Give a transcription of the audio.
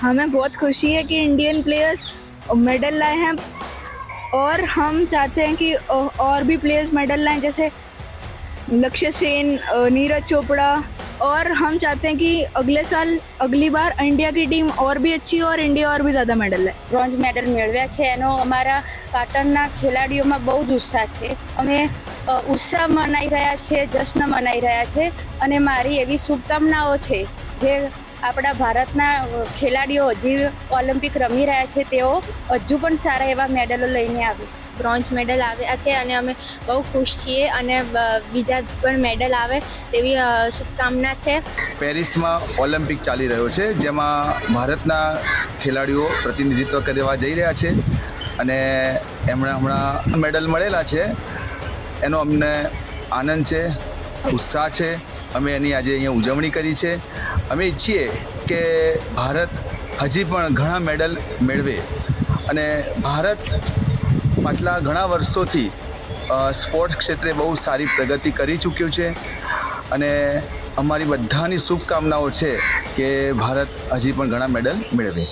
हमें बहुत खुशी है कि इंडियन प्लेयर्स मेडल लाए हैं और हम चाहते हैं कि अ, और भी प्लेयर्स मेडल लाएं जैसे लक्ष्य सेन अ, नीरज चोपड़ा और हम चाहते हैं कि अगले साल अगली बार इंडिया की टीम और भी अच्छी हो और इंडिया और भी ज़्यादा मेडल लाए બ્રોન્ઝ મેડલ મેળવ્યા છે એનો અમારા પાટણના ખેલાડીઓમાં બહુ જ ઉત્સાહ છે અમે અ, ઉત્સાહ મનાઈ રહ્યા છે જશ્ન મનાઈ રહ્યા છે અને મારી એવી શુભકામનાઓ છે જે આપણા ભારતના ખેલાડીઓ હજી ઓલિમ્પિક રમી રહ્યા છે, તેઓ હજુ પણ સારા એવા મેડલો લઈને આવે, બ્રોન્ઝ મેડલ આવ્યા છે અને અમે બહુ ખુશ છીએ અને બીજા પણ મેડલ આવે તેવી શુભકામના છે. પેરિસમાં ઓલિમ્પિક ચાલી રહ્યો છે, જેમાં ભારતના ખેલાડીઓ પ્રતિનિધિત્વ કરવા જઈ રહ્યા છે અને એમણે હમણાં મેડલ મળેલા છે. એનો અમને આનંદ છે, ઉત્સાહ છે. અમે એની આજે અહીંયા ઉજવણી કરી છે. અમે ઈચ્છીએ કે ભારત હજી પણ ઘણા મેડલ મેળવે અને ભારત પાછલા ઘણા વર્ષોથી સ્પોર્ટ્સ ક્ષેત્રે બહુ સારી પ્રગતિ કરી ચૂક્યું છે અને અમારી બધાની શુભકામનાઓ છે કે ભારત હજી પણ ઘણા મેડલ મેળવે.